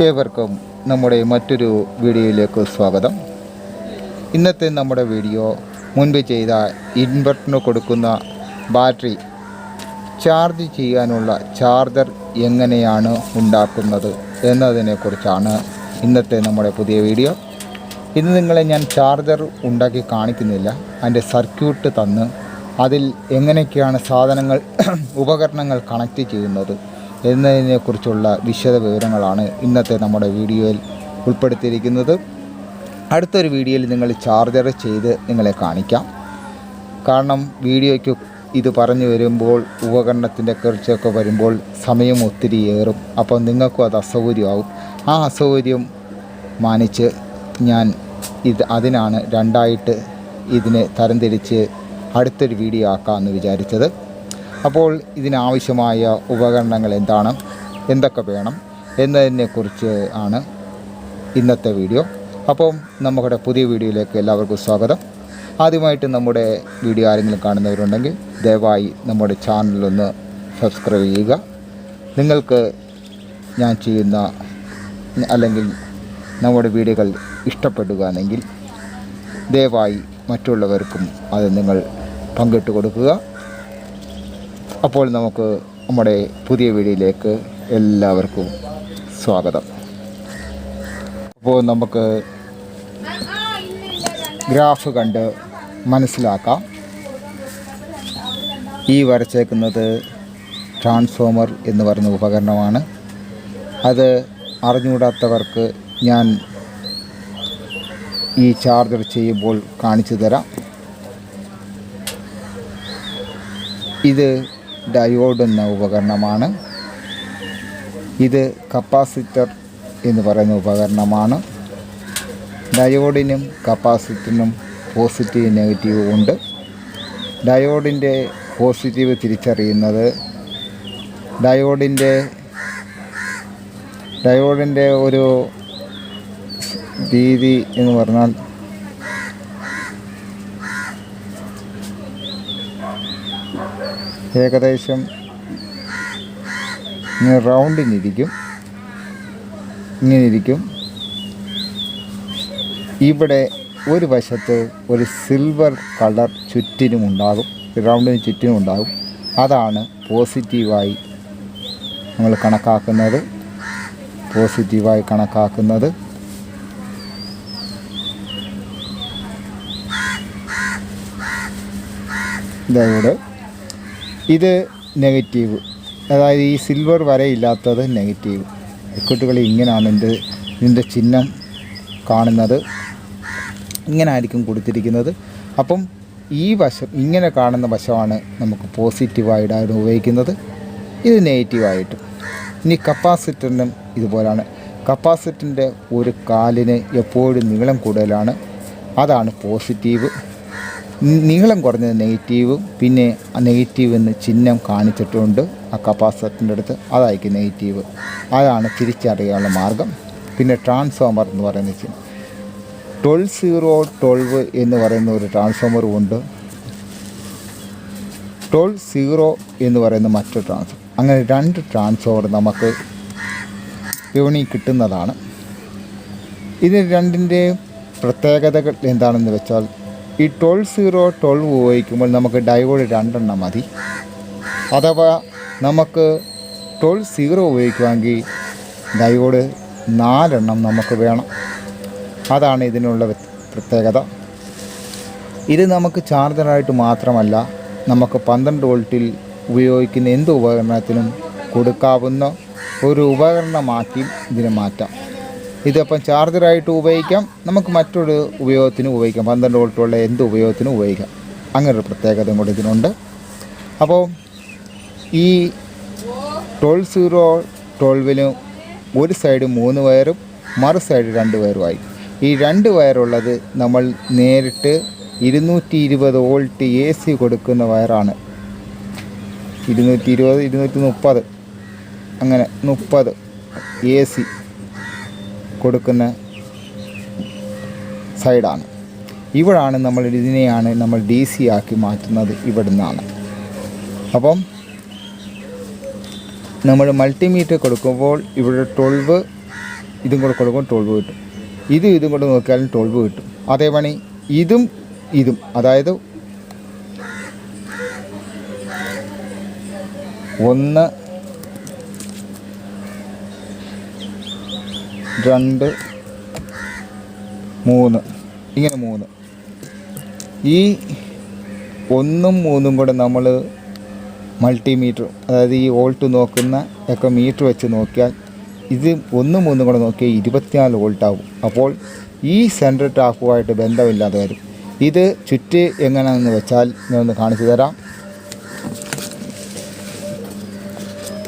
ഏവർക്കും നമ്മുടെ മറ്റൊരു വീഡിയോയിലേക്ക് സ്വാഗതം. ഇന്നത്തെ നമ്മുടെ വീഡിയോ മുൻപ് ചെയ്ത ഇൻവെർട്ടറിന് കൊടുക്കുന്ന ബാറ്ററി ചാർജ് ചെയ്യാനുള്ള ചാർജർ എങ്ങനെയാണ് ഉണ്ടാക്കുന്നത് എന്നതിനെക്കുറിച്ചാണ് ഇന്നത്തെ നമ്മുടെ പുതിയ വീഡിയോ. ഇന്ന് നിങ്ങളെ ഞാൻ ചാർജർ ഉണ്ടാക്കി കാണിക്കുന്നില്ല. അതിന്റെ സർക്യൂട്ട് തന്ന് അതിൽ എങ്ങനെയൊക്കെയാണ് സാധനങ്ങൾ ഉപകരണങ്ങൾ കണക്റ്റ് ചെയ്യുന്നത് എന്നതിനെക്കുറിച്ചുള്ള വിശദ വിവരങ്ങളാണ് ഇന്നത്തെ നമ്മുടെ വീഡിയോയിൽ ഉൾപ്പെടുത്തിയിരിക്കുന്നത്. അടുത്തൊരു വീഡിയോയിൽ നിങ്ങൾ ചാർജർ ചെയ്ത് നിങ്ങളെ കാണിക്കാം. കാരണം വീഡിയോയ്ക്ക് ഇത് പറഞ്ഞു വരുമ്പോൾ ഉപകരണത്തിന്റെ കുറിച്ചൊക്കെ വരുമ്പോൾ സമയം ഒത്തിരി ഏറും. അപ്പോൾ നിങ്ങൾക്കും അത് അസൗകര്യമാവും. ആ അസൗകര്യം മാനിച്ച് ഞാൻ ഇത് അതിനാണ് രണ്ടായിട്ട് ഇതിനെ തരംതിരിച്ച് അടുത്തൊരു വീഡിയോ ആക്കാമെന്ന് വിചാരിച്ചത്. അപ്പോൾ ഇതിനാവശ്യമായ ഉപകരണങ്ങൾ എന്താണ്? എന്തൊക്കെ വേണം? എന്നതിനെക്കുറിച്ച് ആണ് ഇന്നത്തെ വീഡിയോ. അപ്പം നമ്മുടെ പുതിയ വീഡിയോയിലേക്ക് എല്ലാവർക്കും സ്വാഗതം. ആദ്യമായിട്ട് നമ്മുടെ വീഡിയോ ആരെങ്കിലും കാണുന്നവരുണ്ടെങ്കിൽ ദയവായി നമ്മുടെ ചാനലൊന്ന് സബ്സ്ക്രൈബ് ചെയ്യുക. നിങ്ങൾക്ക് ഞാൻ ചെയ്യുന്ന അല്ലെങ്കിൽ നമ്മുടെ വീഡിയോകൾ ഇഷ്ടപ്പെടുകയാണെങ്കിൽ ദയവായി മറ്റുള്ളവർക്കും അത് നിങ്ങൾ പങ്കിട്ട് കൊടുക്കുക. അപ്പോൾ നമുക്ക് നമ്മുടെ പുതിയ വീഡിയോയിലേക്ക് എല്ലാവർക്കും സ്വാഗതം. അപ്പോൾ നമുക്ക് ഗ്രാഫ് കണ്ട് മനസ്സിലാക്കാം. ഈ വരച്ചേക്കുന്നത് ട്രാൻസ്ഫോമർ എന്ന് പറയുന്ന ഉപകരണമാണ്. അത് അറിഞ്ഞുകൂടാത്തവർക്ക് ഞാൻ ഈ ചാർജർ ചെയ്യുമ്പോൾ കാണിച്ചു തരാം. ഇത് ഡയോഡ് എന്ന ഉപകരണമാണ്. ഇത് കപ്പാസിറ്റർ എന്ന് പറയുന്ന ഉപകരണമാണ്. ഡയോഡിനും കപ്പാസിറ്ററിനും പോസിറ്റീവ് നെഗറ്റീവ് ഉണ്ട്. ഡയോഡിന്റെ പോസിറ്റീവ് തിരിച്ചറിയുന്നത് ഡയോഡിന്റെ ഡയോഡിന്റെ ഒരു രീതി എന്ന് പറഞ്ഞാൽ ഏകദേശം ഇങ്ങനെ റൗണ്ടിനിരിക്കും ഇങ്ങനെ ഇരിക്കും. ഇവിടെ ഒരു വശത്ത് ഒരു സിൽവർ കളർ ചുറ്റിനും ഉണ്ടാകും. റൗണ്ടിന് ചുറ്റിനും ഉണ്ടാകും. അതാണ് പോസിറ്റീവായി നമ്മൾ കണക്കാക്കുന്നത്. പോസിറ്റീവായി കണക്കാക്കുന്നത്. ഡയോഡ് ഇത് നെഗറ്റീവ്. അതായത് ഈ സിൽവർ വരയില്ലാത്തത് നെഗറ്റീവ്. കുട്ടികളെ ഇങ്ങനെയാണ് എന്റെ ഇതിന്റെ ചിഹ്നം കാണുന്നത്. ഇങ്ങനെ ആയിരിക്കും കൊടുത്തിരിക്കുന്നത്. അപ്പം ഈ വശം ഇങ്ങനെ കാണുന്ന വശമാണ് നമുക്ക് പോസിറ്റീവായിട്ടാണ് ഉപയോഗിക്കുന്നത്. ഇത് നെഗറ്റീവായിട്ടും. ഇനി കപ്പാസിറ്ററിനും ഇതുപോലാണ്. കപ്പാസിറ്ററിന്റെ ഒരു കാലിന് എപ്പോഴും നീളം കൂടുതലാണ്. അതാണ് പോസിറ്റീവ്. നീളം കുറഞ്ഞത് നെഗറ്റീവും പിന്നെ നെഗറ്റീവ് എന്ന് ചിഹ്നം കാണിച്ചിട്ടുണ്ട് ആ കപ്പാസിറ്ററിന്റെ അടുത്ത്. അതായിരിക്കും നെഗറ്റീവ്. അതാണ് തിരിച്ചറിയാനുള്ള മാർഗം. പിന്നെ ട്രാൻസ്ഫോമർ എന്ന് പറയുന്ന ചിഹ്നം. ട്വൽവ് സീറോ ട്വൽവ് എന്ന് പറയുന്ന ഒരു ട്രാൻസ്ഫോമറും ഉണ്ട്. ട്വൽവ് സീറോ എന്ന് പറയുന്ന മറ്റൊരു ട്രാൻസ്ഫോമർ അങ്ങനെ രണ്ട് ട്രാൻസ്ഫോമർ നമുക്ക് വിപണി കിട്ടുന്നതാണ്. ഇത് രണ്ടിന്റെ പ്രത്യേകതകൾ എന്താണെന്ന് വെച്ചാൽ ഈ ട്വൽവ് സീറോ ട്വൽവ് ഉപയോഗിക്കുമ്പോൾ നമുക്ക് ഡയോഡ് രണ്ടെണ്ണം മതി. അഥവാ നമുക്ക് ട്വൽവ് സീറോ ഉപയോഗിക്കുവാണെങ്കിൽ ഡയോഡ് നാലെണ്ണം നമുക്ക് വേണം. അതാണ് ഇതിനുള്ള പ്രത്യേകത. ഇത് നമുക്ക് ചാർജറായിട്ട് മാത്രമല്ല നമുക്ക് പന്ത്രണ്ട് വോൾട്ടിൽ ഉപയോഗിക്കുന്ന എന്ത് ഉപകരണത്തിനും കൊടുക്കാവുന്ന ഒരു ഉപകരണമാക്കി ഇതിനെ മാറ്റാം. ഇതിപ്പം ചാർജറായിട്ട് ഉപയോഗിക്കാം. നമുക്ക് മറ്റൊരു ഉപയോഗത്തിന് ഉപയോഗിക്കാം. പന്ത്രണ്ട് വോൾട്ടുള്ള എന്ത് ഉപയോഗത്തിനും ഉപയോഗിക്കാം. അങ്ങനെ ഒരു പ്രത്യേകതയും കൂടി ഇതിനുണ്ട്. അപ്പോൾ ഈ ട്വൽവ് സീറോ ട്വൽവിന് ഒരു സൈഡ് മൂന്ന് വയറും മറു സൈഡ് രണ്ട് വയറുമായി. ഈ രണ്ട് വയറുള്ളത് നമ്മൾ നേരിട്ട് ഇരുന്നൂറ്റി ഇരുപത് വോൾട്ട് എ സി കൊടുക്കുന്ന വയറാണ്. ഇരുന്നൂറ്റി ഇരുപത് ഇരുന്നൂറ്റി മുപ്പത് അങ്ങനെ മുപ്പത് എ സി. കൊടുക്കുന്ന സൈഡാണ്. ഇവിടാണ് നമ്മൾ ഇതിനെയാണ് നമ്മൾ ഡി സി ആക്കി മാറ്റുന്നത് ഇവിടുന്നാണ്. അപ്പം നമ്മൾ മൾട്ടിമീറ്റർ കൊടുക്കുമ്പോൾ ഇവിടെ ട്വൽവ് ഇതും കൂടെ കൊടുക്കുമ്പോൾ ട്വൽവ് കിട്ടും. ഇതും ഇതും കൂടെ നോക്കിയാലും ട്വൽവ് കിട്ടും. അതേപണി ഇതും ഇതും. അതായത് ഒന്ന് രണ്ട് മൂന്ന്. ഇങ്ങനെ മൂന്ന്. ഈ ഒന്നും മൂന്നും കൂടെ നമ്മൾ മൾട്ടിമീറ്റർ അതായത് ഈ വോൾട്ട് നോക്കുന്ന ഒക്കെ മീറ്റർ വെച്ച് നോക്കിയാൽ ഇത് ഒന്നും മൂന്നും കൂടെ നോക്കിയാൽ ഇരുപത്തിനാല് വോൾട്ട് ആവും അപ്പോൾ ഈ സെൻട്രൽ ടാപ്പുമായിട്ട് ബന്ധമില്ലാതെ വരും. ഇത് ചുറ്റ് എങ്ങനെയാണെന്ന് വെച്ചാൽ ഞാൻ ഒന്ന് കാണിച്ചു തരാം.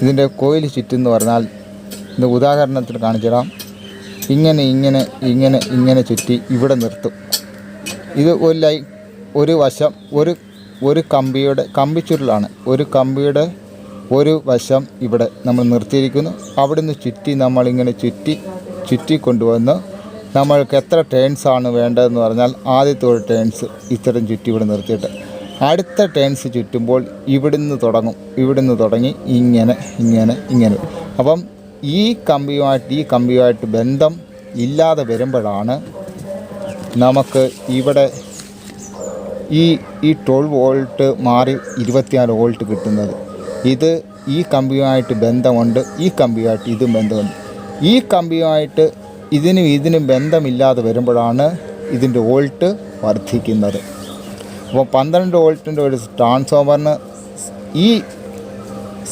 ഇതിന്റെ കോയിൽ ചുറ്റെന്ന് പറഞ്ഞാൽ ഇത് ഉദാഹരണത്തിന് കാണിച്ചു തരാം. ഇങ്ങനെ ഇങ്ങനെ ഇങ്ങനെ ഇങ്ങനെ ചുറ്റി ഇവിടെ നിർത്തും. ഇത് ഒരു ലൈ ഒരു വശം ഒരു ഒരു കമ്പിയുടെ കമ്പി ചുരുളാണ്. ഒരു കമ്പിയുടെ ഒരു വശം ഇവിടെ നമ്മൾ നിർത്തിയിരിക്കുന്നു. അവിടുന്ന് ചുറ്റി നമ്മളിങ്ങനെ ചുറ്റി ചുറ്റി കൊണ്ടുവന്ന് നമ്മൾക്ക് എത്ര ടേൺസ് ആണ് വേണ്ടതെന്ന് പറഞ്ഞാൽ ആദ്യത്തെ ഒരു ടേൺസ് ഇത്തരം ചുറ്റി ഇവിടെ നിർത്തിയിട്ട്. അടുത്ത ടേൺസ് ചുറ്റുമ്പോൾ ഇവിടുന്ന് തുടങ്ങും. ഇവിടുന്ന് തുടങ്ങി ഇങ്ങനെ ഇങ്ങനെ ഇങ്ങനെ. അപ്പം ഈ കമ്പിയുമായിട്ട് ഈ കമ്പിയുമായിട്ട് ബന്ധം ഇല്ലാതെ വരുമ്പോഴാണ് നമുക്ക് ഇവിടെ ഈ ഈ ട്വൽവ് വോൾട്ട് മാറി ഇരുപത്തിനാല് വോൾട്ട് കിട്ടുന്നത്. ഇത് ഈ കമ്പിയുമായിട്ട് ബന്ധമുണ്ട് ഈ കമ്പിയുമായിട്ട് ഇതും ബന്ധമുണ്ട്. ഈ കമ്പിയുമായിട്ട് ഇതിനും ഇതിനും ബന്ധമില്ലാതെ വരുമ്പോഴാണ് ഇതിന്റെ വോൾട്ട് വർദ്ധിക്കുന്നത്. അപ്പോൾ പന്ത്രണ്ട് വോൾട്ടിന്റെ ഒരു ട്രാൻസ്ഫോമറിന് ഈ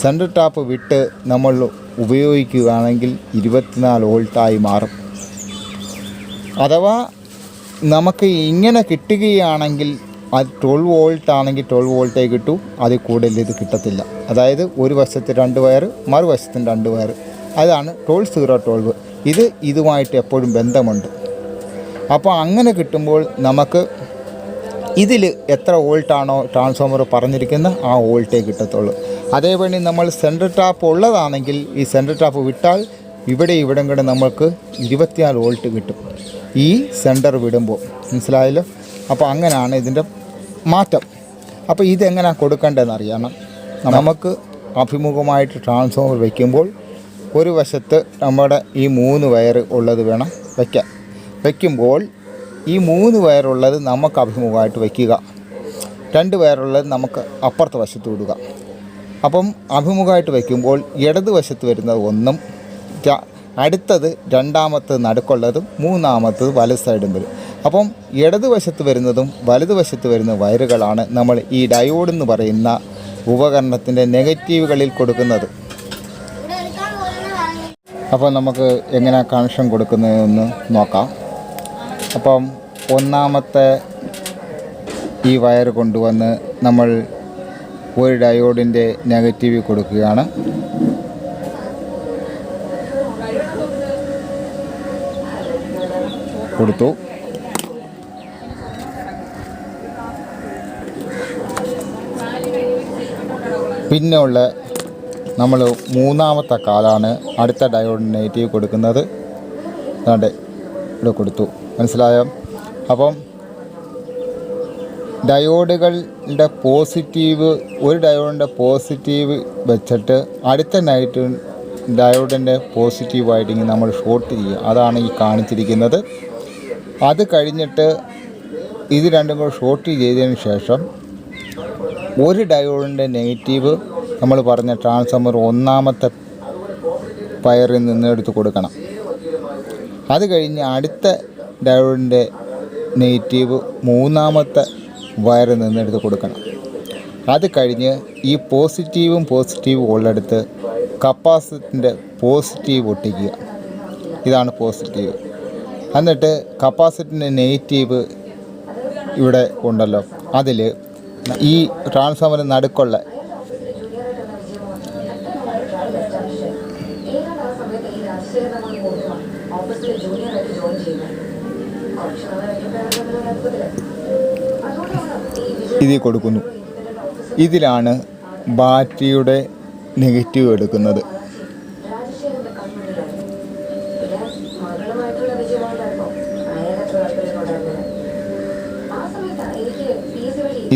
സെൻട്രൽ ടാപ്പ് വിട്ട് നമ്മൾ ഉപയോഗിക്കുകയാണെങ്കിൽ ഇരുപത്തിനാല് വോൾട്ടായി മാറും. അഥവാ നമുക്ക് ഇങ്ങനെ കിട്ടുകയാണെങ്കിൽ അത് ട്വൽവ് വോൾട്ട് ആണെങ്കിൽ ട്വൽവ് വോൾട്ടേ കിട്ടൂ അതിൽ കൂടുതൽ ഇത് കിട്ടത്തില്ല. അതായത് ഒരു വശത്ത് രണ്ട് വയർ മറുവശത്തും രണ്ട് വയർ അതാണ് ട്വൽവ് സീറോ ട്വൽവ്. ഇത് ഇതുമായിട്ട് എപ്പോഴും ബന്ധമുണ്ട്. അപ്പോൾ അങ്ങനെ കിട്ടുമ്പോൾ നമുക്ക് ഇതിൽ എത്ര വോൾട്ടാണോ ട്രാൻസ്ഫോമർ പറഞ്ഞിരിക്കുന്ന ആ വോൾട്ടേ കിട്ടത്തുള്ളൂ. അതേപടി നമ്മൾ സെൻട്രൽ ടാപ്പ് ഉള്ളതാണെങ്കിൽ ഈ സെൻട്രൽ ടാപ്പ് വിട്ടാൽ ഇവിടെ ഇവിടം കൂടെ നമ്മൾക്ക് ഇരുപത്തിനാല് വോൾട്ട് കിട്ടും. ഈ സെന്റർ വിടുമ്പോൾ. മനസ്സിലായല്ലോ? അപ്പോൾ അങ്ങനെയാണ് ഇതിന്റെ മാറ്റം. അപ്പോൾ ഇതെങ്ങനെയാണ് കൊടുക്കേണ്ടതെന്ന് അറിയണം നമുക്ക് അഭിമുഖമായിട്ട് ട്രാൻസ്ഫോമർ വയ്ക്കുമ്പോൾ ഒരു വശത്ത് നമ്മുടെ ഈ മൂന്ന് വയർ ഉള്ളത് വേണം വയ്ക്കാൻ വയ്ക്കുമ്പോൾ ഈ മൂന്ന് വയറുള്ളത് നമുക്ക് അഭിമുഖമായിട്ട് വയ്ക്കുക. രണ്ട് വയറുള്ളത് നമുക്ക് അപ്പുറത്തെ വശത്ത് വിടുക. അപ്പം അഭിമുഖമായിട്ട് വയ്ക്കുമ്പോൾ ഇടതുവശത്ത് വരുന്നത് ഒന്നും അടുത്തത് രണ്ടാമത്തത് നടുക്കുള്ളതും മൂന്നാമത്തത് വലത് സൈഡും വരും. അപ്പം ഇടതുവശത്ത് വരുന്നതും വലതുവശത്ത് വരുന്ന വയറുകളാണ് നമ്മൾ ഈ ഡയോഡ് എന്ന് പറയുന്ന ഉപകരണത്തിന്റെ നെഗറ്റീവുകളിൽ കൊടുക്കുന്നത്. അപ്പോൾ നമുക്ക് എങ്ങനെ കണക്ഷൻ കൊടുക്കുന്നതെന്ന് നോക്കാം. അപ്പം ഒന്നാമത്തെ ഈ വയർ കൊണ്ടുവന്ന് നമ്മൾ ഒരു ഡയോഡിന്റെ നെഗറ്റീവ് കൊടുക്കുകയാണ്. കൊടുത്തു. പിന്നെ ഉള്ള നമ്മൾ മൂന്നാമത്തെ കാലാണ് അടുത്ത ഡയോഡിന് നെഗറ്റീവ് കൊടുക്കുന്നത്. അതെ ഇവിടെ കൊടുത്തു. മനസ്സിലായോ? അപ്പം ഡയോഡുകളുടെ പോസിറ്റീവ് ഒരു ഡയോഡിന്റെ പോസിറ്റീവ് വെച്ചിട്ട് അടുത്ത നൈറ്റ് ഡയോഡിന്റെ പോസിറ്റീവായിട്ട് നമ്മൾ ഷോർട്ട് ചെയ്യുക. അതാണ് ഈ കാണിച്ചിരിക്കുന്നത്. അത് കഴിഞ്ഞിട്ട് ഇത് രണ്ടും കൂടെ ഷോർട്ട് ചെയ്തതിന് ശേഷം ഒരു ഡയോഡിന്റെ നെഗറ്റീവ് നമ്മൾ പറഞ്ഞ ട്രാൻസ്ഫോമർ ഒന്നാമത്തെ പയറിൽ നിന്ന് എടുത്ത് കൊടുക്കണം. അത് കഴിഞ്ഞ് അടുത്ത ഡയോഡിന്റെ നെഗറ്റീവ് മൂന്നാമത്തെ വയർ നിന്നെടുത്ത് കൊടുക്കണം. അത് കഴിഞ്ഞ് ഈ പോസിറ്റീവും പോസിറ്റീവും ഉള്ളെടുത്ത് കപ്പാസിറ്റിന്റെ പോസിറ്റീവ് ഒട്ടിക്കുക. ഇതാണ് പോസിറ്റീവ്. എന്നിട്ട് കപ്പാസിറ്റിന്റെ നെഗറ്റീവ് ഇവിടെ ഉണ്ടല്ലോ. അതിൽ ഈ ട്രാൻസ്ഫോമറിന് നടുക്കുള്ള ഇതിൽ കൊടുക്കുന്നു. ഇതിലാണ് ബാറ്ററിയുടെ നെഗറ്റീവ് എടുക്കുന്നത്.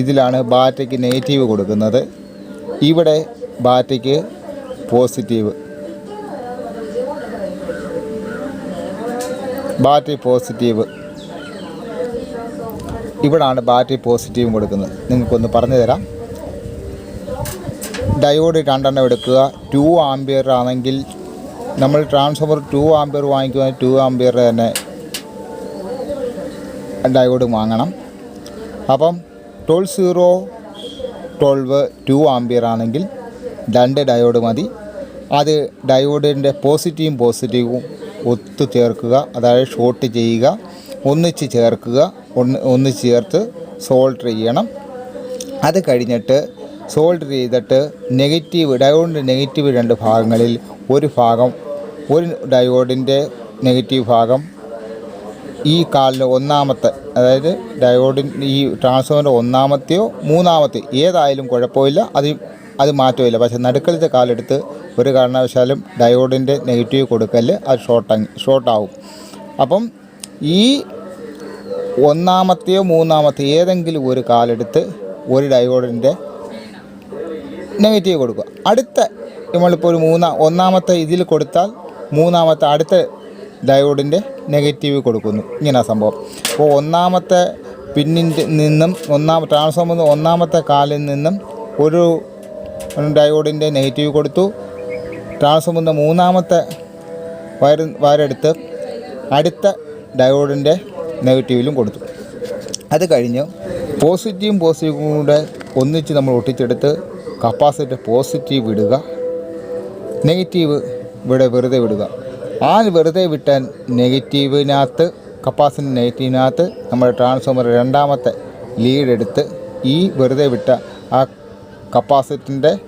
ഇതിലാണ് ബാറ്റയ്ക്ക് നെഗറ്റീവ് കൊടുക്കുന്നത്. ഇവിടെ ബാറ്റയ്ക്ക് പോസിറ്റീവ്. Battery positive. ഇവിടാണ് ബാറ്ററി പോസിറ്റീവും കൊടുക്കുന്നത്. നിങ്ങൾക്കൊന്ന് പറഞ്ഞു തരാം. ഡയോഡ് രണ്ടെണ്ണം എടുക്കുക. ടു ആംബിയർ ആണെങ്കിൽ നമ്മൾ ട്രാൻസ്ഫോമർ ടു ആംബിയർ വാങ്ങിക്കുവാൻ ടു ആംബിയർ തന്നെ ഡയോഡ് വാങ്ങണം. അപ്പം twelve zero twelve two ampere ആണെങ്കിൽ രണ്ട് ഡയോഡ് മതി. അത് ഡയോഡിന്റെ പോസിറ്റീവും പോസിറ്റീവും ഒത്തു ചേർക്കുക. അതായത് ഷോർട്ട് ചെയ്യുക. ഒന്നിച്ച് ചേർക്കുക ഒന്ന് ഒന്നിച്ച് ചേർത്ത് സോൾഡർ ചെയ്യണം. അത് കഴിഞ്ഞിട്ട് സോൾഡർ ചെയ്തിട്ട് നെഗറ്റീവ് ഡയോഡിന്റെ നെഗറ്റീവ് രണ്ട് ഭാഗങ്ങളിൽ ഒരു ഭാഗം ഒരു ഡയോഡിന്റെ നെഗറ്റീവ് ഭാഗം ഈ കാലിന് ഒന്നാമത്തെ അതായത് ഡയോഡിൻ ഈ ട്രാൻസ്ഫോമറിന്റെ ഒന്നാമത്തെയോ മൂന്നാമത്തെയോ ഏതായാലും കുഴപ്പമില്ല. അത് അത് മാറ്റമില്ല. പക്ഷേ നടുക്കളത്തെ കാലെടുത്ത് ഒരു കാരണവശാലും ഡയോഡിന്റെ നെഗറ്റീവ് കൊടുക്കൽ അത് ഷോർട്ട് ഷോർട്ടാവും അപ്പം ഈ ഒന്നാമത്തെയോ മൂന്നാമത്തെയോ ഏതെങ്കിലും ഒരു കാലെടുത്ത് ഒരു ഡയോഡിന്റെ നെഗറ്റീവ് കൊടുക്കുക. അടുത്ത നമ്മളിപ്പോൾ ഒരു മൂന്നാ ഒന്നാമത്തെ ഇതിൽ കൊടുത്താൽ മൂന്നാമത്തെ അടുത്ത ഡയോഡിന്റെ നെഗറ്റീവ് കൊടുക്കുന്നു. ഇങ്ങനെ സംഭവം. അപ്പോൾ ഒന്നാമത്തെ പിന്നിന്റെ നിന്നും ഒന്നാം ട്രാൻസ്ഫോമർ ഒന്നാമത്തെ കാലിൽ നിന്നും ഒരു ഡയോഡിന്റെ നെഗറ്റീവ് കൊടുത്തു. ട്രാൻസ്ഫോമറിന്റെ മൂന്നാമത്തെ വയർ വയറെടുത്ത് അടുത്ത ഡയോഡിന്റെ നെഗറ്റീവിലും കൊടുത്തു. അത് കഴിഞ്ഞ് പോസിറ്റീവും പോസിറ്റീവും കൂടെ ഒന്നിച്ച് നമ്മൾ ഒട്ടിച്ചെടുത്ത് കപ്പാസിറ്റർ പോസിറ്റീവ് ഇടുക നെഗറ്റീവ് ഇവിടെ വെറുതെ വിടുക. ആ വെറുതെ വിട്ട നെഗറ്റീവിനകത്ത് കപ്പാസിറ്റി നെഗറ്റീവിനകത്ത് നമ്മുടെ ട്രാൻസ്ഫോമർ രണ്ടാമത്തെ ലീഡ് എടുത്ത് ഈ വെറുതെ വിട്ട ആ കപ്പാസിറ്റിന്റെ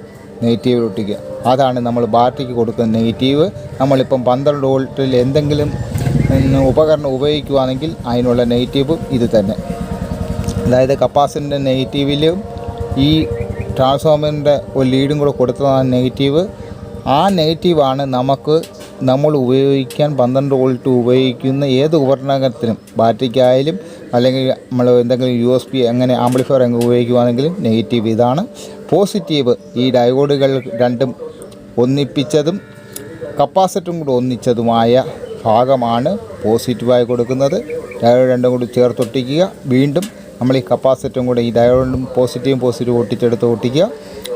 നെഗറ്റീവിൽ ഒട്ടിക്കുക. അതാണ് നമ്മൾ ബാറ്ററിക്ക് കൊടുക്കുന്ന നെഗറ്റീവ്. നമ്മളിപ്പം പന്ത്രണ്ട് വോൾട്ടിൽ എന്തെങ്കിലും ഉപകരണം ഉപയോഗിക്കുകയാണെങ്കിൽ അതിനുള്ള നെഗറ്റീവും ഇത് തന്നെ. അതായത് കപ്പാസിന്റെ നെഗറ്റീവിലും ഈ ട്രാൻസ്ഫോമറിന്റെ ഒരു ലീഡും കൂടെ കൊടുത്തതാണ് നെഗറ്റീവ്. ആ നെഗറ്റീവാണ് നമുക്ക് നമ്മൾ ഉപയോഗിക്കാൻ പന്ത്രണ്ട് വോൾട്ട് ഉപയോഗിക്കുന്ന ഏത് ഉപകരണത്തിനും ബാറ്ററിക്കായാലും അല്ലെങ്കിൽ നമ്മൾ എന്തെങ്കിലും യു എസ് പി അങ്ങനെ ആംപ്ലിഫയർ അങ്ങ് ഉപയോഗിക്കുകയാണെങ്കിലും നെഗറ്റീവ് ഇതാണ്. പോസിറ്റീവ് ഈ ഡയോഡുകൾ രണ്ടും ഒന്നിപ്പിച്ചതും കപ്പാസിറ്ററും കൂടെ ഒന്നിച്ചതുമായ ഭാഗമാണ്. പോസിറ്റീവായി കൊടുക്കുന്നത്. ഡയോഡ് രണ്ടും കൂടി ചേർത്തൊട്ടിക്കുക. വീണ്ടും നമ്മൾ ഈ കപ്പാസിറ്ററും കൂടെ ഈ ഡയോഡും പോസിറ്റീവും പോസിറ്റീവും ഒട്ടിച്ചെടുത്ത് ഒട്ടിക്കുക.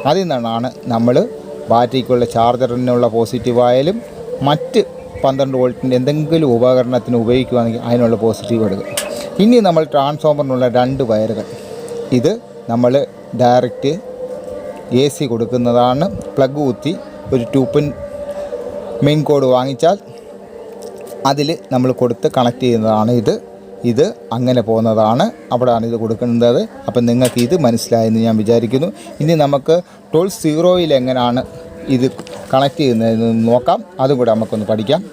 അതിൽ നിന്നാണ് നമ്മൾ ബാറ്ററിക്കുള്ള ചാർജറിനുള്ള പോസിറ്റീവായാലും മറ്റ് പന്ത്രണ്ട് വോൾട്ടിന്റെ എന്തെങ്കിലും ഉപകരണത്തിന് ഉപയോഗിക്കുകയാണെങ്കിൽ അതിനുള്ള പോസിറ്റീവ് എടുക്കുക. ഇനി നമ്മൾ ട്രാൻസ്ഫോമറിനുള്ള രണ്ട് വയറുകൾ. ഇത് നമ്മൾ ഡയറക്റ്റ് എ സി കൊടുക്കുന്നതാണ്. പ്ലഗ് കുത്തി ഒരു ടൂ പിൻ മെയിൻ കോഡ് വാങ്ങിച്ചാൽ അതിൽ നമ്മൾ കൊടുത്ത് കണക്ട് ചെയ്യുന്നതാണ് ഇത്. ഇത് അങ്ങനെ പോകുന്നതാണ്. അവിടെയാണ് ഇത് കൊടുക്കുന്നത്. അപ്പം നിങ്ങൾക്ക് ഇത് മനസ്സിലായെന്ന് ഞാൻ വിചാരിക്കുന്നു. ഇനി നമുക്ക് ടോൾ സീറോയിൽ എങ്ങനെയാണ് ഇത് കണക്ട് ചെയ്യുന്നതെന്ന് നോക്കാം. അതും കൂടെ നമുക്കൊന്ന് പഠിക്കാം.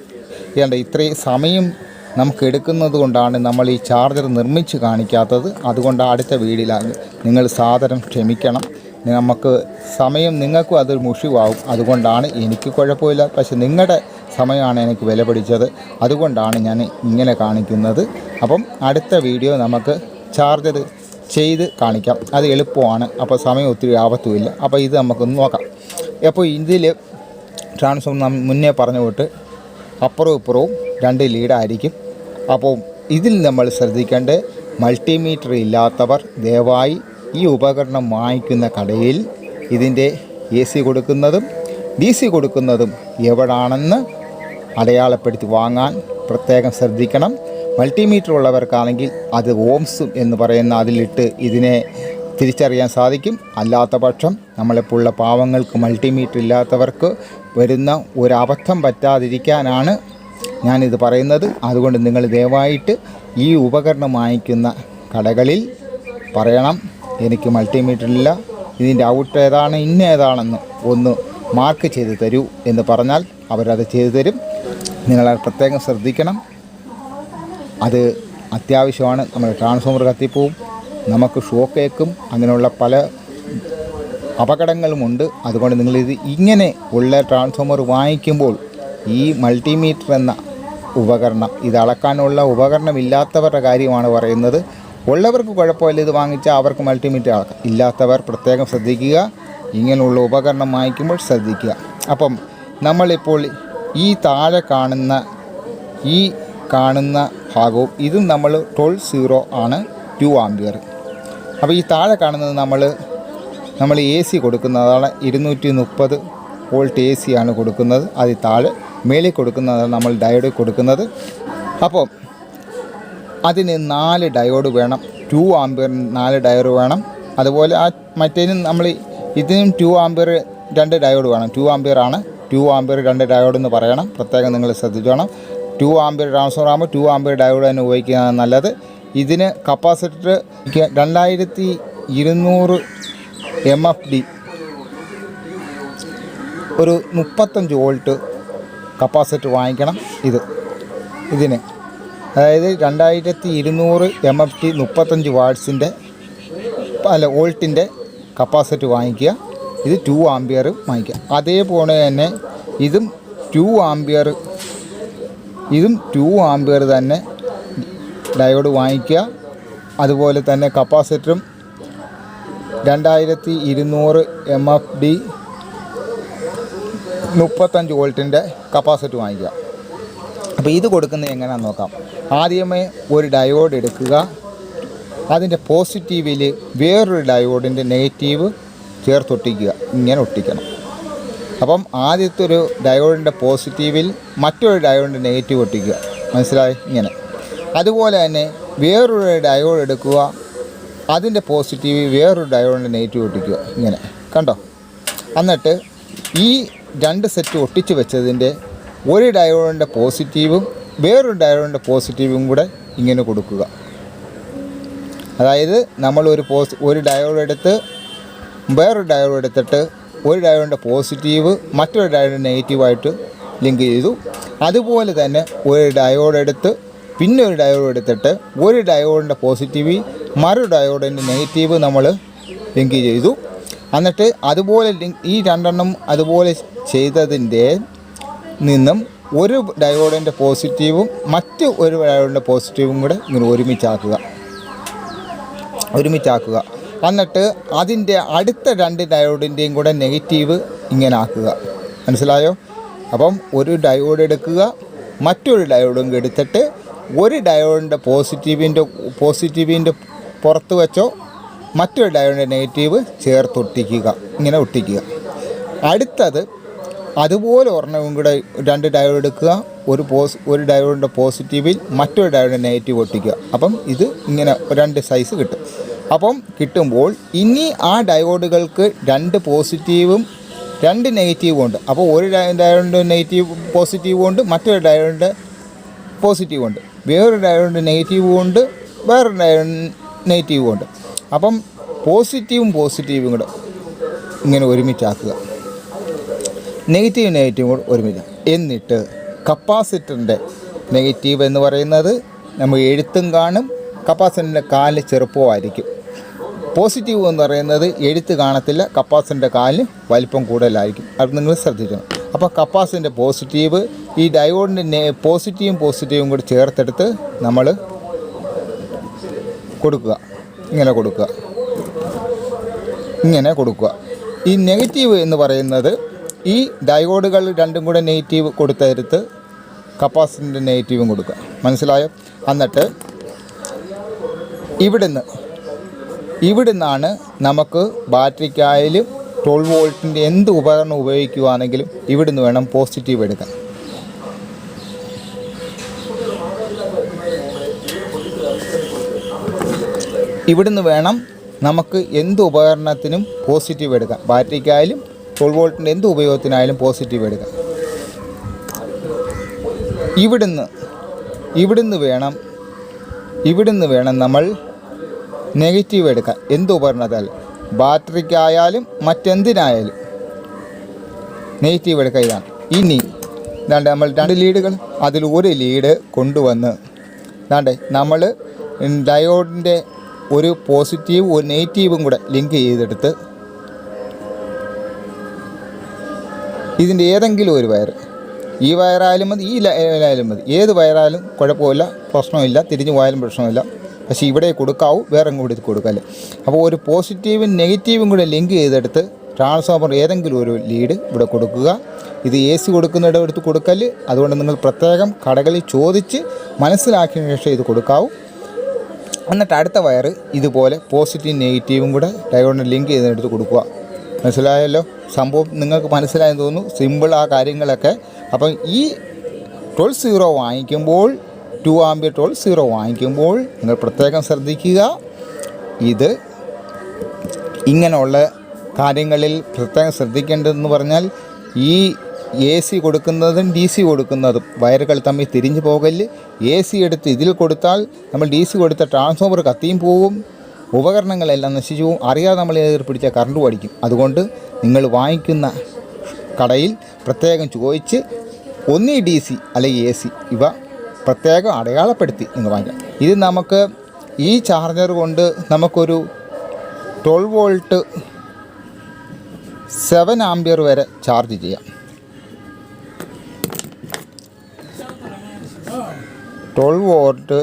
ഏണ്ട ഇത്രയും സമയം നമുക്ക് എടുക്കുന്നത് കൊണ്ടാണ് നമ്മൾ ഈ ചാർജർ നിർമ്മിച്ച് കാണിക്കാത്തത്. അതുകൊണ്ട് അടുത്ത വീടിലാണ് നിങ്ങൾ സാധനം ക്ഷമിക്കണം. നമുക്ക് സമയം നിങ്ങൾക്കും അതൊരു മുഷിവാകും. അതുകൊണ്ടാണ് എനിക്ക് കുഴപ്പമില്ല. പക്ഷെ നിങ്ങളുടെ സമയമാണ് എനിക്ക് വില പിടിച്ചത്. അതുകൊണ്ടാണ് ഞാൻ ഇങ്ങനെ കാണിക്കുന്നത്. അപ്പം അടുത്ത വീഡിയോ നമുക്ക് ചാർജർ ചെയ്ത് കാണിക്കാം. അത് എളുപ്പമാണ്. അപ്പോൾ സമയം ഒത്തിരി ആപത്തുമില്ല അപ്പോൾ ഇത് നമുക്കൊന്ന് നോക്കാം. അപ്പോൾ ഇതിൽ ട്രാൻസ്ഫോം മുന്നേ പറഞ്ഞു തൊട്ട് അപ്പുറവും ഇപ്പുറവും രണ്ട് ലീഡായിരിക്കും അപ്പോൾ ഇതിൽ നമ്മൾ ശ്രദ്ധിക്കേണ്ട മൾട്ടിമീറ്റർ ഇല്ലാത്തവർ ദയവായി ഈ ഉപകരണം വാങ്ങിക്കുന്ന കടയിൽ ഇതിന്റെ എ സി കൊടുക്കുന്നതും ഡി സി കൊടുക്കുന്നതും എവിടാണെന്ന് അടയാളപ്പെടുത്തി വാങ്ങാൻ പ്രത്യേകം ശ്രദ്ധിക്കണം. മൾട്ടിമീറ്റർ ഉള്ളവർക്കാണെങ്കിൽ അത് ഓംസും എന്ന് പറയുന്ന അതിലിട്ട് ഇതിനെ തിരിച്ചറിയാൻ സാധിക്കും. അല്ലാത്ത പക്ഷം നമ്മളെപ്പോലുള്ള പാവങ്ങൾക്ക് മൾട്ടിമീറ്റർ ഇല്ലാത്തവർക്ക് വരുന്ന ഒരു പറ്റാതിരിക്കാനാണ് ഞാനിത് പറയുന്നത്. അതുകൊണ്ട് നിങ്ങൾ ദയവായിട്ട് ഈ ഉപകരണം വാങ്ങിക്കുന്ന കടകളിൽ പറയണം എനിക്ക് മൾട്ടിമീറ്റർ ഇല്ല ഇതിന്റെ ഔട്ട് ഏതാണ് ഇന്ന ഏതാണെന്ന് ഒന്ന് മാർക്ക് ചെയ്ത് തരൂ എന്ന് പറഞ്ഞാൽ അവരത് ചെയ്തു തരും. നിങ്ങളത് പ്രത്യേകം ശ്രദ്ധിക്കണം. അത് അത്യാവശ്യമാണ്. നമ്മൾ ട്രാൻസ്ഫോമർ കത്തിപ്പോവും. നമുക്ക് ഷോക്കേക്കും അങ്ങനെയുള്ള പല അപകടങ്ങളുമുണ്ട്. അതുകൊണ്ട് നിങ്ങളിത് ഇങ്ങനെ ഉള്ള ട്രാൻസ്ഫോമർ വാങ്ങിക്കുമ്പോൾ ഈ മൾട്ടിമീറ്റർ എന്ന ഉപകരണം ഇത് അളക്കാനുള്ള ഉപകരണം ഇല്ലാത്തവരുടെ കാര്യമാണ് പറയുന്നത്. ഉള്ളവർക്ക് കുഴപ്പമില്ല ഇത് വാങ്ങിച്ചാൽ അവർക്ക് മൾട്ടിമീറ്റർ അളക്കാം. ഇല്ലാത്തവർ പ്രത്യേകം ശ്രദ്ധിക്കുക. ഇങ്ങനെയുള്ള ഉപകരണം വാങ്ങിക്കുമ്പോൾ ശ്രദ്ധിക്കുക. അപ്പം നമ്മളിപ്പോൾ ഈ താഴെ കാണുന്ന ഈ കാണുന്ന ഭാഗവും ഇതും നമ്മൾ ട്വൽവ് സീറോ ആണ് ടു ആംബിയർ അപ്പോൾ ഈ താഴെ കാണുന്നത് നമ്മൾ നമ്മൾ എ സി കൊടുക്കുന്നതാണ് ഇരുന്നൂറ്റി മുപ്പത് വോൾട്ട് എ സി ആണ് കൊടുക്കുന്നത്. അതിൽ താഴെ മേളിൽ കൊടുക്കുന്നതാണ് നമ്മൾ ഡയോഡ് കൊടുക്കുന്നത്. അപ്പോൾ അതിന് നാല് ഡയോഡ് വേണം. ടു ആംബിയറിന് നാല് ഡയോഡ് വേണം. അതുപോലെ ആ മറ്റേതിനും നമ്മൾ ഇതിനും ടു ആംബിയർ രണ്ട് ഡയോഡ് വേണം. ടു ആംബിയർ ആണ് ടു ആംബിയർ രണ്ട് ഡയോഡ് എന്ന് പറയണം. പ്രത്യേകം നിങ്ങൾ ശ്രദ്ധിച്ചോണം. Two ampere transformer two ampere diode തന്നെ ഉപയോഗിക്കുന്നതാണ് നല്ലത്. ഇതിന് കപ്പാസിറ്റർ രണ്ടായിരത്തി ഇരുന്നൂറ് എം എഫ് ഡി ഒരു മുപ്പത്തഞ്ച് വോൾട്ട് കപ്പാസിറ്റർ വാങ്ങിക്കണം ഇത്. ഇതിന്. അതായത് രണ്ടായിരത്തി ഇരുന്നൂറ് എം എഫ് ടി മുപ്പത്തഞ്ച് വാട്ട്സിന്റെ അല്ല വോൾട്ടിന്റെ കപ്പാസിറ്റർ വാങ്ങിക്കുക. ഇത് ടു ആംബിയർ വാങ്ങിക്കാം അതേപോലെ തന്നെ ഇതും ടു ആംബിയർ ഇതും ടു ആംബിയർ തന്നെ ഡയോഡ് വാങ്ങിക്കുക. അതുപോലെ തന്നെ കപ്പാസിറ്ററും രണ്ടായിരത്തി ഇരുന്നൂറ് എം എഫ് ഡി മുപ്പത്തഞ്ച് വോൾട്ടിന്റെ കപ്പാസിറ്റർ വാങ്ങിക്കുക. അപ്പോൾ ഇത് കൊടുക്കുന്നത് എങ്ങനെയാണെന്ന് നോക്കാം. ആദ്യമേ ഒരു ഡയോഡ് എടുക്കുക. അതിന്റെ പോസിറ്റീവിൽ വേറൊരു ഡയോഡിന്റെ നെഗറ്റീവ് ചേർത്തൊട്ടിക്കുക ഇങ്ങനെ ഒട്ടിക്കണം. അപ്പം ആദ്യത്തെ ഒരു ഡയോഡിന്റെ പോസിറ്റീവിൽ മറ്റൊരു ഡയോഡിന്റെ നെഗറ്റീവ് ഒട്ടിക്കുക. മനസ്സിലായി? ഇങ്ങനെ. അതുപോലെ തന്നെ വേറൊരു ഡയോഡ് എടുക്കുക അതിന്റെ പോസിറ്റീവ് വേറൊരു ഡയോഡിന്റെ നെഗറ്റീവ് ഒട്ടിക്കുക. ഇങ്ങനെ. കണ്ടോ? എന്നിട്ട് ഈ രണ്ട് സെറ്റ് ഒട്ടിച്ച് വെച്ചതിന്റെ ഒരു ഡയോഡിന്റെ പോസിറ്റീവും വേറൊരു ഡയോഡിന്റെ പോസിറ്റീവും കൂടെ ഇങ്ങനെ കൊടുക്കുക. അതായത് നമ്മൾ ഒരു പോസ് ഒരു ഡയോഡ് എടുത്ത് വേറൊരു ഡയോഡ് എടുത്തിട്ട് ഒരു ഡയോഡിന്റെ പോസിറ്റീവ് മറ്റൊരു ഡയോഡിന്റെ നെഗറ്റീവായിട്ട് ലിങ്ക് ചെയ്തു. അതുപോലെ തന്നെ ഒരു ഡയോഡ് എടുത്ത് പിന്നെ ഒരു ഡയോഡ് എടുത്തിട്ട് ഒരു ഡയോഡിന്റെ പോസിറ്റീവ് മറു ഡയോഡിന്റെ നെഗറ്റീവ് നമ്മൾ ലിങ്ക് ചെയ്തു. എന്നിട്ട് അതുപോലെ ഈ രണ്ടെണ്ണം അതുപോലെ ചെയ്തതിന്റെ നിന്നും ഒരു ഡയോഡിന്റെ പോസിറ്റീവും മറ്റ് ഒരു ഡയോഡിന്റെ പോസിറ്റീവും കൂടെ ഇങ്ങനെ ഒരുമിച്ചാക്കുക. ഒരുമിച്ചാക്കുക. എന്നിട്ട് അതിന്റെ അടുത്ത രണ്ട് ഡയോഡിന്റെയും കൂടെ നെഗറ്റീവ് ഇങ്ങനെ ആക്കുക. മനസ്സിലായോ? അപ്പം ഒരു ഡയോഡ് എടുക്കുക മറ്റൊരു ഡയോഡും എടുത്തിട്ട് ഒരു ഡയോഡിന്റെ പോസിറ്റീവിന്റെ പോസിറ്റീവിന്റെ പുറത്ത് വെച്ചോ മറ്റൊരു ഡയോഡിന്റെ നെഗറ്റീവ് ചേർത്ത് ഒട്ടിക്കുക ഇങ്ങനെ ഒട്ടിക്കുക. അടുത്തത് അതുപോലെ ഒരെണ്ണവും കൂടെ രണ്ട് ഡയോഡ് എടുക്കുക ഒരു പോസ് ഒരു ഡയോഡിന്റെ പോസിറ്റീവിൽ മറ്റൊരു ഡയോഡിന്റെ നെഗറ്റീവ് ഒട്ടിക്കുക. അപ്പം ഇത് ഇങ്ങനെ രണ്ട് സൈസ് കിട്ടും. അപ്പം കിട്ടുമ്പോൾ ഇനി ആ ഡയോഡുകൾക്ക് രണ്ട് പോസിറ്റീവും രണ്ട് നെഗറ്റീവും ഉണ്ട്. അപ്പോൾ ഒരു ഡയോഡ് നെഗറ്റീവ് പോസിറ്റീവും ഉണ്ട് മറ്റൊരു ഡയോഡ് പോസിറ്റീവും ഉണ്ട്. വേറൊരു ഡയോഡ് നെഗറ്റീവും ഉണ്ട് വേറൊരു ഡയോഡ് നെഗറ്റീവും ഉണ്ട്. അപ്പം പോസിറ്റീവും പോസിറ്റീവും കൂടെ ഇങ്ങനെ ഒരുമിച്ചാക്കുക. നെഗറ്റീവ് നെഗറ്റീവ് കൂടെ ഒരുമിച്ച്. എന്നിട്ട് കപ്പാസിറ്ററിന്റെ നെഗറ്റീവ് എന്ന് പറയുന്നത് നമ്മൾ എഴുത്തും കാണും കപ്പാസിറ്ററിന്റെ കാൽ ചെറുപ്പമായിരിക്കും പോസിറ്റീവ് എന്ന് പറയുന്നത് എഴുത്ത് കാണത്തില്ല കപ്പാസിന്റെ കാലിന് വലിപ്പം കൂടുതലായിരിക്കും. അത് നിങ്ങൾ ശ്രദ്ധിക്കണം. അപ്പോൾ കപ്പാസിന്റെ പോസിറ്റീവ് ഈ ഡയോഡിന്റെ പോസിറ്റീവും പോസിറ്റീവും കൂടി ചേർത്തെടുത്ത് നമ്മൾ കൊടുക്കുക. ഇങ്ങനെ കൊടുക്കുക. ഇങ്ങനെ കൊടുക്കുക. ഈ നെഗറ്റീവ് എന്ന് പറയുന്നത് ഈ ഡയോഡുകൾ രണ്ടും കൂടെ നെഗറ്റീവ് കൊടുത്തെടുത്ത് കപ്പാസിന്റെ നെഗറ്റീവും കൊടുക്കുക. മനസ്സിലായോ? എന്നിട്ട് ഇവിടുന്ന് ഇവിടുന്നാണ് നമുക്ക് ബാറ്ററിക്കായാലും ട്വൽവ് വോൾട്ടിന്റെ എന്ത് ഉപകരണം ഉപയോഗിക്കുകയാണെങ്കിലും ഇവിടുന്ന് വേണം പോസിറ്റീവ് എടുക്കാൻ. ഇവിടുന്ന് വേണം നമുക്ക് എന്ത് ഉപകരണത്തിനും പോസിറ്റീവ് എടുക്കാം ബാറ്ററിക്കായാലും ട്വൽവ് വോൾട്ടിന്റെ എന്ത് ഉപയോഗത്തിനായാലും പോസിറ്റീവ് എടുക്കാം. ഇവിടുന്ന് ഇവിടുന്ന് വേണം ഇവിടുന്ന് വേണം നമ്മൾ നെഗറ്റീവ് എടുക്കാൻ എന്ത് ഉപകരണത്തായാലും ബാറ്ററിക്കായാലും മറ്റെന്തിനായാലും നെഗറ്റീവ് എടുക്കുക ഇതാണ്. ഇനി ഇതാണ്ട് നമ്മൾ രണ്ട് ലീഡുകൾ അതിൽ ഒരു ലീഡ് കൊണ്ടുവന്ന് ഇതാണ്ട് നമ്മൾ ഡയോഡിന്റെ ഒരു പോസിറ്റീവ് ഒരു നെഗറ്റീവും കൂടെ ലിങ്ക് ചെയ്തെടുത്ത് ഇതിന്റെ ഏതെങ്കിലും ഒരു വയർ ഈ വയറായാലും മതി ഈ ലൈനായാലും മതി. ഏത് വയറായാലും കുഴപ്പമില്ല പ്രശ്നമില്ല തിരിഞ്ഞു പോയാലും പ്രശ്നമില്ല. പക്ഷേ ഇവിടെ കൊടുക്കാവൂ വേറെ കൂടി കൊടുക്കല്ലേ അപ്പോൾ ഒരു പോസിറ്റീവും നെഗറ്റീവും കൂടെ ലിങ്ക് ചെയ്തെടുത്ത് ട്രാൻസ്ഫോമർ ഏതെങ്കിലും ഒരു ലീഡ് ഇവിടെ കൊടുക്കുക. ഇത് എ സി കൊടുക്കുന്നിടത്ത് കൊടുക്കൽ അതുകൊണ്ട് നിങ്ങൾ പ്രത്യേകം കടകളിൽ ചോദിച്ച് മനസ്സിലാക്കിയ ശേഷം ഇത് കൊടുക്കാവൂ. എന്നിട്ട് അടുത്ത വയർ ഇതുപോലെ പോസിറ്റീവും നെഗറ്റീവും കൂടെ ഡയോഡിന് ലിങ്ക് ചെയ്തെടുത്ത് കൊടുക്കുക. മനസ്സിലായല്ലോ? സംഭവം നിങ്ങൾക്ക് മനസ്സിലായെന്ന് തോന്നുന്നു. സിമ്പിൾ ആ കാര്യങ്ങളൊക്കെ. അപ്പം ഈ ട്വൽ സീറോ വാങ്ങിക്കുമ്പോൾ ടു ആംബിയർ ട്വൽ സീറോ വാങ്ങിക്കുമ്പോൾ നിങ്ങൾ പ്രത്യേകം ശ്രദ്ധിക്കുക. ഇത് ഇങ്ങനെയുള്ള കാര്യങ്ങളിൽ പ്രത്യേകം ശ്രദ്ധിക്കേണ്ടതെന്ന് പറഞ്ഞാൽ ഈ എ സി കൊടുക്കുന്നതും ഡി സി കൊടുക്കുന്നതും വയറുകൾ തമ്മിൽ തിരിഞ്ഞു പോകൽ എ സി എടുത്ത് ഇതിൽ കൊടുത്താൽ നമ്മൾ ഡി സി കൊടുത്ത ട്രാൻസ്ഫോമർ കത്തിയും പോവും. ഉപകരണങ്ങളെല്ലാം നശിച്ചു പോവും. അറിയാതെ നമ്മൾ ഏറി പിടിച്ച കറണ്ട് പഠിക്കും അതുകൊണ്ട് നിങ്ങൾ വാങ്ങിക്കുന്ന കടയിൽ പ്രത്യേകം ചോദിച്ച് ഒന്നീ ഡി സി അല്ലെങ്കിൽ എ സി ഇവ പ്രത്യേകം അടയാളപ്പെടുത്തി നിങ്ങൾ വാങ്ങിക്കാം. ഇത് നമുക്ക് ഈ ചാർജർ കൊണ്ട് നമുക്കൊരു ട്വൽവ് വോൾട്ട് സെവൻ ആംബിയർ വരെ ചാർജ് ചെയ്യാം. Twelve volt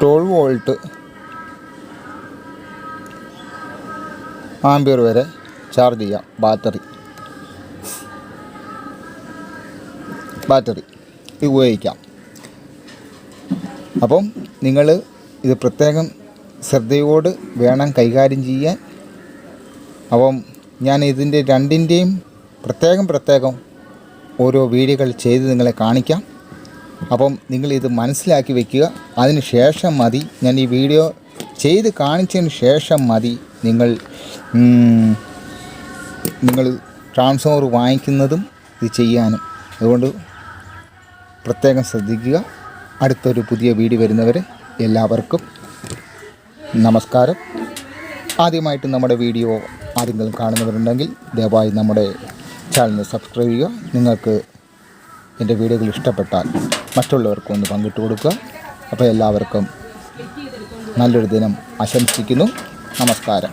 twelve volt ampere വരെ ചാർജ് ചെയ്യാം ബാറ്ററി. ബാറ്ററി. ഇത് ഉപയോഗിക്കാം. അപ്പം നിങ്ങൾ ഇത് പ്രത്യേകം ശ്രദ്ധയോട് വേണം കൈകാര്യം ചെയ്യാൻ. അപ്പം ഞാൻ ഇതിന്റെ രണ്ടിന്റെയും പ്രത്യേകം പ്രത്യേകം ഓരോ വീഡിയോകൾ ചെയ്ത് നിങ്ങളെ കാണിക്കാം. അപ്പം നിങ്ങൾ ഇത് മനസ്സിലാക്കി വെക്കുക. അതിന് ശേഷം മതി. ഞാൻ ഈ വീഡിയോ ചെയ്ത് കാണിച്ചതിന് ശേഷം മതി നിങ്ങൾ നിങ്ങൾ ട്രാൻസ്ഫോമർ വാങ്ങിക്കുന്നതും ഇത് ചെയ്യാനും. അതുകൊണ്ട് പ്രത്യേകം ശ്രദ്ധിക്കുക. അടുത്തൊരു പുതിയ വീഡിയോ വരുന്നവരെ എല്ലാവർക്കും നമസ്കാരം. ആദ്യമായിട്ട് നമ്മുടെ വീഡിയോ ആരെങ്കിലും കാണുന്നവരുണ്ടെങ്കിൽ ദയവായി നമ്മുടെ ചാനൽ സബ്സ്ക്രൈബ് ചെയ്യുക. നിങ്ങൾക്ക് എന്റെ വീഡിയോകൾ ഇഷ്ടപ്പെട്ടാൽ മറ്റുള്ളവർക്കും ഒന്ന് പങ്കിട്ട് കൊടുക്കുക. അപ്പോൾ എല്ലാവർക്കും നല്ലൊരു ദിനം ആശംസിക്കുന്നു. നമസ്കാരം.